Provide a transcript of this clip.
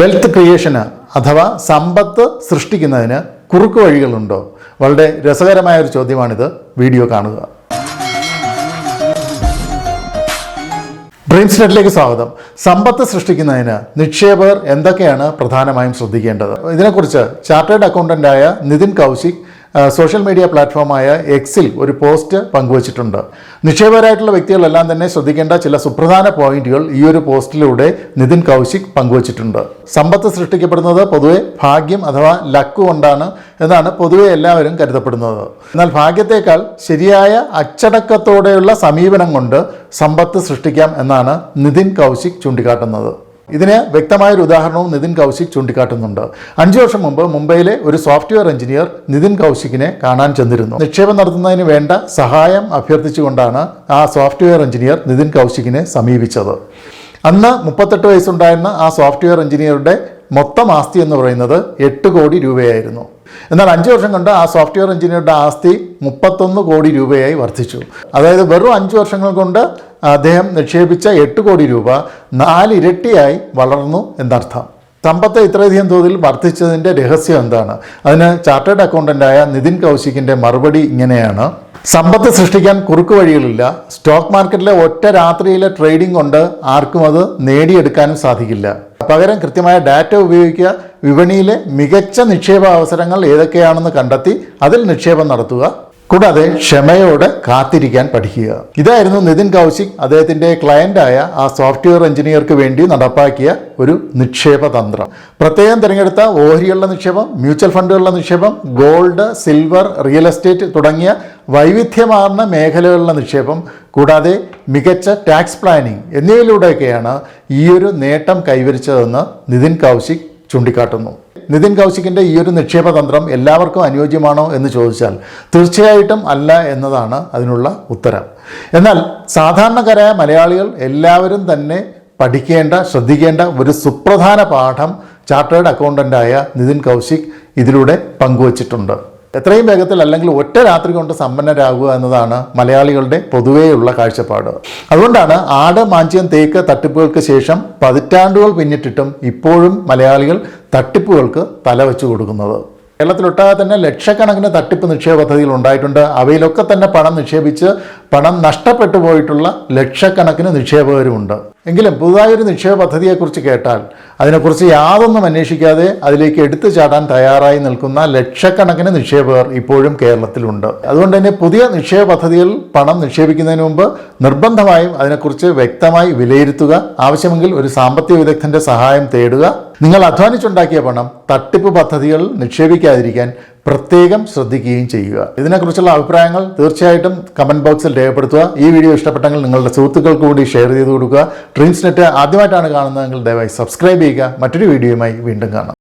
Wealth ക്രിയേഷന് അഥവാ സമ്പത്ത് സൃഷ്ടിക്കുന്നതിന് കുറുക്ക് വഴികളുണ്ടോ? വളരെ രസകരമായ ഒരു ചോദ്യമാണിത്. വീഡിയോ കാണുക. ഡ്രീംസ് നെറ്റിലേക്ക് സ്വാഗതം. സമ്പത്ത് സൃഷ്ടിക്കുന്നതിന് നിക്ഷേപകർ എന്തൊക്കെയാണ് പ്രധാനമായും ശ്രദ്ധിക്കേണ്ടത്? ഇതിനെക്കുറിച്ച് ചാർട്ടേഡ് അക്കൗണ്ടന്റായ നിതിൻ കൗശിക് സോഷ്യൽ മീഡിയ പ്ലാറ്റ്ഫോമായ എക്സിൽ ഒരു പോസ്റ്റ് പങ്കുവച്ചിട്ടുണ്ട്. നിക്ഷേപകരായിട്ടുള്ള വ്യക്തികളെല്ലാം തന്നെ ശ്രദ്ധിക്കേണ്ട ചില സുപ്രധാന പോയിന്റുകൾ ഈ ഒരു പോസ്റ്റിലൂടെ നിതിൻ കൗശിക് പങ്കുവച്ചിട്ടുണ്ട്. സമ്പത്ത് സൃഷ്ടിക്കപ്പെടുന്നത് പൊതുവെ ഭാഗ്യം അഥവാ ലക്ക് കൊണ്ടാണ് എന്നാണ് പൊതുവെ എല്ലാവരും കരുതപ്പെടുന്നത്. എന്നാൽ ഭാഗ്യത്തേക്കാൾ ശരിയായ അച്ചടക്കത്തോടെയുള്ള സമീപനം കൊണ്ട് സമ്പത്ത് സൃഷ്ടിക്കാം എന്നാണ് നിതിൻ കൗശിക് ചൂണ്ടിക്കാട്ടുന്നത്. ഇതിന് വ്യക്തമായൊരു ഉദാഹരണവും നിതിൻ കൗശിക് ചൂണ്ടിക്കാട്ടുന്നുണ്ട്. അഞ്ചു വർഷം മുമ്പ് മുംബൈയിലെ ഒരു സോഫ്റ്റ്വെയർ എഞ്ചിനീയർ നിതിൻ കൗശിക്കിനെ കാണാൻ ചെന്നിരുന്നു. നിക്ഷേപം നടത്തുന്നതിന് വേണ്ട സഹായം അഭ്യർത്ഥിച്ചുകൊണ്ടാണ് ആ സോഫ്റ്റ്വെയർ എഞ്ചിനീയർ നിതിൻ കൗശിക്കിനെ സമീപിച്ചത്. അന്ന് മുപ്പത്തെട്ട് വയസ്സുണ്ടായിരുന്ന ആ സോഫ്റ്റ്വെയർ എഞ്ചിനീയറുടെ മൊത്തം ആസ്തി എന്ന് പറയുന്നത് എട്ട് കോടി രൂപയായിരുന്നു. എന്നാൽ അഞ്ച് വർഷം കൊണ്ട് ആ സോഫ്റ്റ്വെയർ എഞ്ചിനീയറുടെ ആസ്തി മുപ്പത്തൊന്ന് കോടി രൂപയായി വർദ്ധിച്ചു. അതായത് വെറും അഞ്ച് വർഷങ്ങൾ കൊണ്ട് അദ്ദേഹം നിക്ഷേപിച്ച എട്ട് കോടി രൂപ നാലിരട്ടിയായി വളർന്നു എന്നർത്ഥം. സമ്പത്ത് ഇത്രയധികം തോതിൽ വർദ്ധിച്ചതിന്റെ രഹസ്യം എന്താണ്? അതിന് ചാർട്ടേഡ് അക്കൗണ്ടന്റായ നിതിൻ കൗശിക്കിന്റെ മറുപടി ഇങ്ങനെയാണ്. സമ്പത്ത് സൃഷ്ടിക്കാൻ കുറുക്ക് വഴികളില്ല. സ്റ്റോക്ക് മാർക്കറ്റിലെ ഒറ്റ രാത്രിയിലെ ട്രേഡിംഗ് കൊണ്ട് ആർക്കും അത് നേടിയെടുക്കാനും സാധിക്കില്ല. പകരം കൃത്യമായ ഡാറ്റ ഉപയോഗിക്കുക വിപണിയിലെ മികച്ച നിക്ഷേപ അവസരങ്ങൾ ഏതൊക്കെയാണെന്ന് കണ്ടെത്തി അതിൽ നിക്ഷേപം നടത്തുക. കൂടാതെ ക്ഷമയോടെ കാത്തിരിക്കാൻ പഠിക്കുക. ഇതായിരുന്നു നിതിൻ കൗശിക് അദ്ദേഹത്തിന്റെ ക്ലയന്റായ ആ സോഫ്റ്റ്വെയർ എഞ്ചിനീയർക്ക് വേണ്ടി നടപ്പാക്കിയ ഒരു നിക്ഷേപ തന്ത്രം. പ്രത്യേകം തിരഞ്ഞെടുത്ത ഓഹരികളുടെ നിക്ഷേപം മ്യൂച്വൽ ഫണ്ടുകളുടെ നിക്ഷേപം ഗോൾഡ് സിൽവർ റിയൽ എസ്റ്റേറ്റ് തുടങ്ങിയ വൈവിധ്യമാർന്ന മേഖലകളിലെ നിക്ഷേപം കൂടാതെ മികച്ച ടാക്സ് പ്ലാനിംഗ് എന്നിവയിലൂടെയൊക്കെയാണ് ഈ ഒരു നേട്ടം കൈവരിച്ചതെന്ന് നിതിൻ കൗശിക് ചൂണ്ടിക്കാട്ടുന്നു. നിതിൻ കൗശിക്കിന്റെ ഈ ഒരു നിക്ഷേപ തന്ത്രം എല്ലാവർക്കും അനുയോജ്യമാണോ എന്ന് ചോദിച്ചാൽ തീർച്ചയായിട്ടും അല്ല എന്നതാണ് അതിനുള്ള ഉത്തരം. എന്നാൽ സാധാരണക്കാരായ മലയാളികൾ എല്ലാവരും തന്നെ പഠിക്കേണ്ട ശ്രദ്ധിക്കേണ്ട ഒരു സുപ്രധാന പാഠം ചാർട്ടേഡ് അക്കൗണ്ടന്റായ നിതിൻ കൗശിക് ഇതിലൂടെ പങ്കുവച്ചിട്ടുണ്ട്. എത്രയും വേഗത്തിൽ അല്ലെങ്കിൽ ഒറ്റ രാത്രി കൊണ്ട് സമ്പന്നരാകുക എന്നതാണ് മലയാളികളുടെ പൊതുവേയുള്ള കാഴ്ചപ്പാട്. അതുകൊണ്ടാണ് ആട് മാഞ്ചിയം തേക്ക് തട്ടിപ്പുകൾക്ക് ശേഷം പതിറ്റാണ്ടുകൾ പിന്നിട്ടിട്ടും ഇപ്പോഴും മലയാളികൾ തട്ടിപ്പുകൾക്ക് തലവെച്ചു കൊടുക്കുന്നത്. കേരളത്തിലൊട്ടാകെ തന്നെ ലക്ഷക്കണക്കിന് തട്ടിപ്പ് നിക്ഷേപ പദ്ധതികൾ ഉണ്ടായിട്ടുണ്ട്. അവയിലൊക്കെ തന്നെ പണം നിക്ഷേപിച്ച് പണം നഷ്ടപ്പെട്ടു പോയിട്ടുള്ള ലക്ഷക്കണക്കിന് നിക്ഷേപകരുമുണ്ട്. എങ്കിലും പുതുതായൊരു നിക്ഷേപ പദ്ധതിയെക്കുറിച്ച് കേട്ടാൽ അതിനെക്കുറിച്ച് യാതൊന്നും അന്വേഷിക്കാതെ അതിലേക്ക് എടുത്തു ചാടാൻ തയ്യാറായി നിൽക്കുന്ന ലക്ഷക്കണക്കിന് നിക്ഷേപകർ ഇപ്പോഴും കേരളത്തിലുണ്ട്. അതുകൊണ്ട് തന്നെ പുതിയ നിക്ഷേപ പദ്ധതിയിൽ പണം നിക്ഷേപിക്കുന്നതിന് മുമ്പ് നിർബന്ധമായും അതിനെക്കുറിച്ച് വ്യക്തമായി വിലയിരുത്തുക ആവശ്യമെങ്കിൽ ഒരു സാമ്പത്തിക വിദഗ്ധന്റെ സഹായം തേടുക. നിങ്ങൾ അധ്വാനിച്ചുണ്ടാക്കിയ പണം തട്ടിപ്പ് പദ്ധതികൾ നിക്ഷേപിക്കാതിരിക്കാൻ പ്രത്യേകം ശ്രദ്ധിക്കുകയും ചെയ്യുക. ഇതിനെക്കുറിച്ചുള്ള അഭിപ്രായങ്ങൾ തീർച്ചയായിട്ടും കമന്റ് ബോക്സിൽ രേഖപ്പെടുത്തുക. ഈ വീഡിയോ ഇഷ്ടപ്പെട്ടെങ്കിൽ നിങ്ങളുടെ സുഹൃത്തുക്കൾക്ക് കൂടി ഷെയർ ചെയ്ത് കൊടുക്കുക. ഡ്രീംസ് നെറ്റ് ആദ്യമായിട്ടാണ് കാണുന്നതെങ്കിൽ ദയവായി സബ്സ്ക്രൈബ് ചെയ്യുക. മറ്റൊരു വീഡിയോയുമായി വീണ്ടും കാണാം.